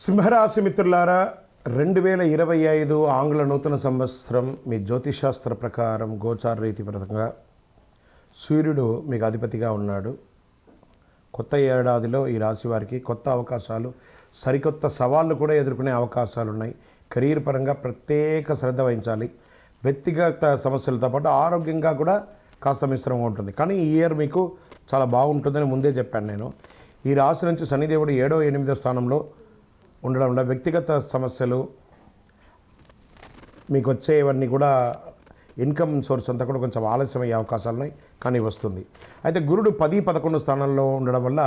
సింహరాశి మిత్రులారా రెండు వేల ఇరవై ఐదు ఆంగ్ల నూతన సంవత్సరం మీ జ్యోతిషాస్త్ర ప్రకారం గోచార రీతి పరంగా సూర్యుడు మీకు అధిపతిగా ఉన్నాడు. కొత్త ఏడాదిలో ఈ రాశి వారికి కొత్త అవకాశాలు సరికొత్త సవాళ్ళు కూడా ఎదుర్కొనే అవకాశాలు ఉన్నాయి. కెరీర్ పరంగా ప్రత్యేక శ్రద్ధ వహించాలి. వ్యక్తిగత సమస్యలతో పాటు ఆరోగ్యంగా కూడా కాస్త మిశ్రమంగా ఉంటుంది. కానీ ఈ ఇయర్ మీకు చాలా బాగుంటుందని ముందే చెప్పాను నేను. ఈ రాశి నుంచి శనిదేవుడు ఏడో ఎనిమిదో స్థానంలో ఉండడం వల్ల వ్యక్తిగత సమస్యలు మీకు వచ్చేవన్నీ కూడా ఇన్కమ్ సోర్స్ అంతా కూడా కొంచెం ఆలస్యమయ్యే అవకాశాలు ఉన్నాయి కానీ వస్తుంది. అయితే గురుడు పది పదకొండు స్థానంలో ఉండడం వల్ల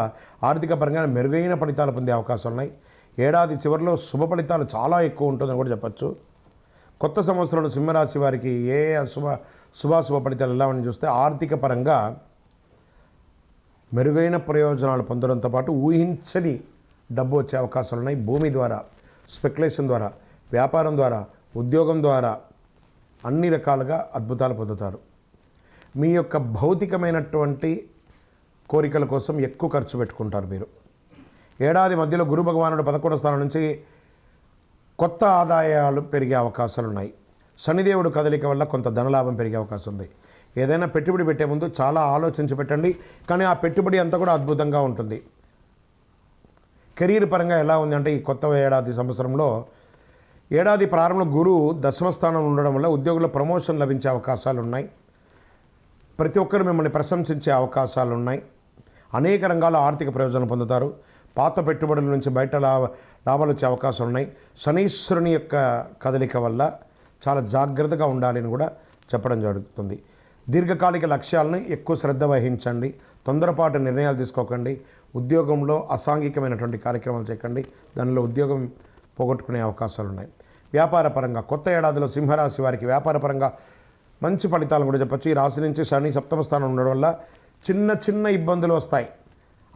ఆర్థిక పరంగా మెరుగైన ఫలితాలు పొందే అవకాశాలు ఉన్నాయి. ఏడాది చివరిలో శుభ ఫలితాలు చాలా ఎక్కువ ఉంటుందని కూడా చెప్పచ్చు. కొత్త సంవత్సరంలో సింహరాశి వారికి ఏ అశుభ శుభాశుభ ఫలితాలు ఎలా అని చూస్తే ఆర్థిక పరంగా మెరుగైన ప్రయోజనాలు పొందడంతో పాటు ఊహించని డబ్బు వచ్చే అవకాశాలు ఉన్నాయి భూమి ద్వారా స్పెక్యులేషన్ ద్వారా వ్యాపారం ద్వారా ఉద్యోగం ద్వారా అన్ని రకాలుగా అద్భుతాలు పొందుతారు. మీ యొక్క భౌతికమైనటువంటి కోరికల కోసం ఎక్కువ ఖర్చు పెట్టుకుంటారు మీరు. ఏడాది మధ్యలో గురు భగవానుడు పదకొండు స్థానం నుంచి కొత్త ఆదాయాలు పెరిగే అవకాశాలు ఉన్నాయి శనిదేవుడు కదలిక వల్ల కొంత ధనలాభం పెరిగే అవకాశం ఉంది. ఏదైనా పెట్టుబడి పెట్టే ముందు చాలా ఆలోచించి పెట్టండి. కానీ ఆ పెట్టుబడి అంతా కూడా అద్భుతంగా ఉంటుంది. కెరీర్ పరంగా ఎలా ఉంది అంటే ఈ కొత్త ఏడాది సంవత్సరంలో ఏడాది ప్రారంభంలో గురువు దశమ స్థానంలో ఉండడం వల్ల ఉద్యోగుల ప్రమోషన్ లభించే అవకాశాలు ఉన్నాయి. ప్రతి ఒక్కరు మిమ్మల్ని ప్రశంసించే అవకాశాలు ఉన్నాయి. అనేక రంగాల్లో ఆర్థిక ప్రయోజనం పొందుతారు. పాత పెట్టుబడుల నుంచి బయట లాభ లాభాలు వచ్చే అవకాశాలు ఉన్నాయి. శనీశ్వరుని యొక్క కదలిక వల్ల చాలా జాగ్రత్తగా ఉండాలని కూడా చెప్పడం జరుగుతుంది. దీర్ఘకాలిక లక్ష్యాలను ఎక్కువ శ్రద్ధ వహించండి. తొందరపాటు నిర్ణయాలు తీసుకోకండి. ఉద్యోగంలో అసాంఘికమైనటువంటి కార్యక్రమాలు చేయకండి. దానిలో ఉద్యోగం పోగొట్టుకునే అవకాశాలు ఉన్నాయి వ్యాపార పరంగా కొత్త ఏడాదిలో సింహరాశి వారికి వ్యాపార పరంగా మంచి ఫలితాలను కూడా చెప్పచ్చు. ఈ రాశి నుంచి శని సప్తమ స్థానం ఉండడం వల్ల చిన్న చిన్న ఇబ్బందులు వస్తాయి.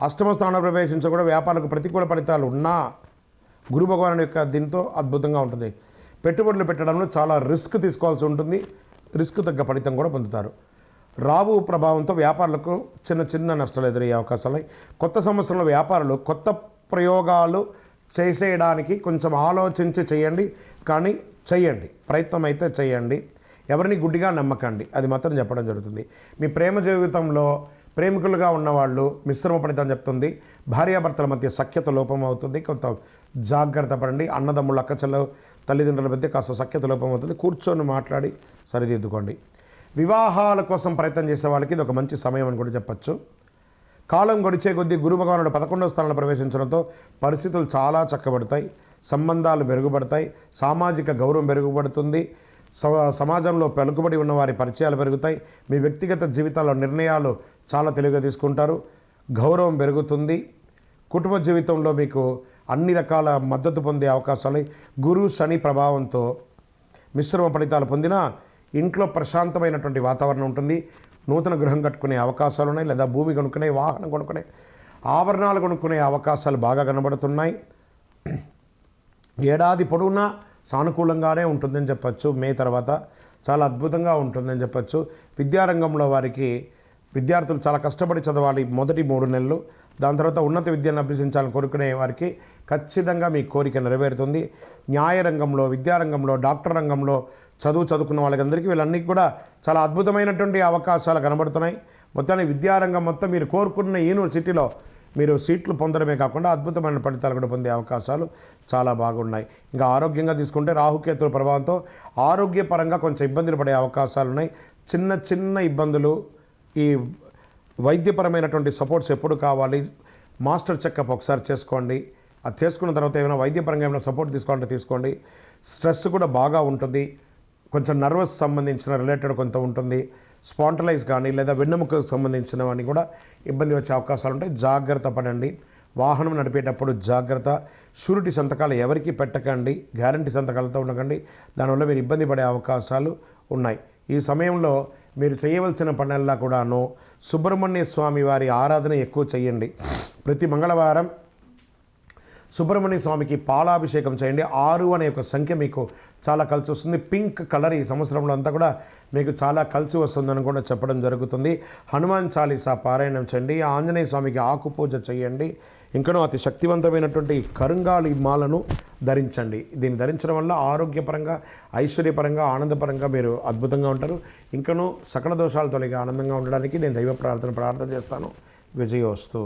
అష్టమ స్థానంలో ప్రవేశించ కూడా వ్యాపారాలకు ప్రతికూల ఫలితాలు ఉన్నా గురు భగవాన్ యొక్క దీంతో అద్భుతంగా ఉంటుంది. పెట్టుబడులు పెట్టడంలో చాలా రిస్క్ తీసుకోవాల్సి ఉంటుంది. రిస్క్ తగ్గ ఫలితం కూడా పొందుతారు. రాబు ప్రభావంతో వ్యాపారులకు చిన్న చిన్న నష్టాలు ఎదురయ్యే అవకాశాలు ఉన్నాయి. కొత్త సంవత్సరంలో వ్యాపారులు కొత్త ప్రయోగాలు చేసేయడానికి కొంచెం ఆలోచించి చేయండి. కానీ చేయండి. ప్రయత్నం అయితే చేయండి. ఎవరిని గుడ్డిగా నమ్మకండి. అది మాత్రం చెప్పడం జరుగుతుంది. మీ ప్రేమ జీవితంలో ప్రేమికులుగా ఉన్నవాళ్ళు మిశ్రమ ఫలితం చెప్తుంది. భార్యాభర్తల మధ్య సఖ్యత లోపం అవుతుంది. కొంత జాగ్రత్త పడండి. అన్నదమ్ముళ్ళు అక్కచెల్ల తల్లిదండ్రుల మధ్య కాస్త సఖ్యత లోపం అవుతుంది. కూర్చొని మాట్లాడి సరిదిద్దుకోండి. వివాహాల కోసం ప్రయత్నం చేసే వాళ్ళకి ఇది ఒక మంచి సమయం అని కూడా చెప్పచ్చు. కాలం గడిచే కొద్దీ గురు భగవానుడు పదకొండవ స్థానంలో ప్రవేశించడంతో పరిస్థితులు చాలా చక్కబడతాయి. సంబంధాలు మెరుగుపడతాయి. సామాజిక గౌరవం మెరుగుపడుతుంది. స- సమాజంలో పలుకుబడి ఉన్న వారి పరిచయాలు పెరుగుతాయి. మీ వ్యక్తిగత జీవితాల్లో నిర్ణయాలు చాలా తెలివిగా తీసుకుంటారు. గౌరవం పెరుగుతుంది. కుటుంబ జీవితంలో మీకు అన్ని రకాల మద్దతు పొందే అవకాశాలు. గురు శని ప్రభావంతో మిశ్రమ ఫలితాలు పొందినా ఇంట్లో ప్రశాంతమైనటువంటి వాతావరణం ఉంటుంది. నూతన గృహం కట్టుకునే అవకాశాలు ఉన్నాయి. లేదా భూమి కొనుక్కునే వాహనం కొనుక్కునే ఆభరణాలు కొనుక్కునే అవకాశాలు బాగా కనబడుతున్నాయి. ఏడాది పొడవునా సానుకూలంగానే ఉంటుందని చెప్పచ్చు. మే తర్వాత చాలా అద్భుతంగా ఉంటుందని చెప్పచ్చు. విద్యారంగంలో వారికి విద్యార్థులు చాలా కష్టపడి చదవాలి మొదటి మూడు నెలలు. దాని తర్వాత ఉన్నత విద్యను అభ్యసించాలని కోరుకునే వారికి ఖచ్చితంగా మీ కోరిక నెరవేరుతుంది. న్యాయ రంగంలో విద్యారంగంలో డాక్టర్ రంగంలో చదువు చదువుకున్న వాళ్ళకందరికీ వీళ్ళన్నీ కూడా చాలా అద్భుతమైనటువంటి అవకాశాలు కనబడుతున్నాయి. మొత్తాన్ని విద్యారంగం మొత్తం మీరు కోరుకున్న యూనివర్సిటీలో మీరు సీట్లు పొందడమే కాకుండా అద్భుతమైన ఫలితాలు కూడా పొందే అవకాశాలు చాలా బాగున్నాయి. ఇంకా ఆరోగ్యంగా తీసుకుంటే రాహుకేతుల ప్రభావంతో ఆరోగ్యపరంగా కొంచెం ఇబ్బందులు పడే అవకాశాలు ఉన్నాయి. చిన్న చిన్న ఇబ్బందులు ఈ వైద్యపరమైనటువంటి సపోర్ట్స్ ఎప్పుడు కావాలి మాస్టర్ చెకప్ ఒకసారి చేసుకోండి. అది చేసుకున్న తర్వాత ఏమైనా వైద్యపరంగా ఏమైనా సపోర్ట్ తీసుకోవాలంటే తీసుకోండి. స్ట్రెస్ కూడా బాగా ఉంటుంది. కొంచెం నర్వస్ సంబంధించిన రిలేటెడ్ కొంత ఉంటుంది. స్పాంటలైజ్ కానీ లేదా వెన్నెముకకు సంబంధించినవన్నీ కూడా ఇబ్బంది వచ్చే అవకాశాలు ఉంటాయి. జాగ్రత్త పడండి. వాహనం నడిపేటప్పుడు జాగ్రత్త. షూరిటీ సంతకాలు ఎవరికి పెట్టకండి. గ్యారంటీ సంతకాలతో ఉండకండి. దానివల్ల మీరు ఇబ్బంది పడే అవకాశాలు ఉన్నాయి. ఈ సమయంలో మీరు చేయవలసిన పనుల్లో కూడాను సుబ్రహ్మణ్య స్వామి వారి ఆరాధన ఎక్కువ చేయండి. ప్రతి మంగళవారం సుబ్రహ్మణ్య స్వామికి పాలాభిషేకం చేయండి. ఆరు అనే ఒక సంఖ్య మీకు చాలా కలిసి వస్తుంది. పింక్ కలర్ ఈ సంవత్సరంలో అంతా కూడా మీకు చాలా కలిసి వస్తుందని కూడా చెప్పడం జరుగుతుంది. హనుమాన్ చాలీసా పారాయణం చేయండి. ఆంజనేయ స్వామికి ఆకు పూజ చేయండి. ఇంకనూ అతి శక్తివంతమైనటువంటి కరుంగాళి మాలను ధరించండి. దీన్ని ధరించడం వల్ల ఆరోగ్యపరంగా ఐశ్వర్యపరంగా ఆనందపరంగా మీరు అద్భుతంగా ఉంటారు. ఇంకనూ సకల దోషాలు తొలగి ఆనందంగా ఉండడానికి నేను దైవ ప్రార్థన ప్రార్థన చేస్తాను. విజయోస్తు.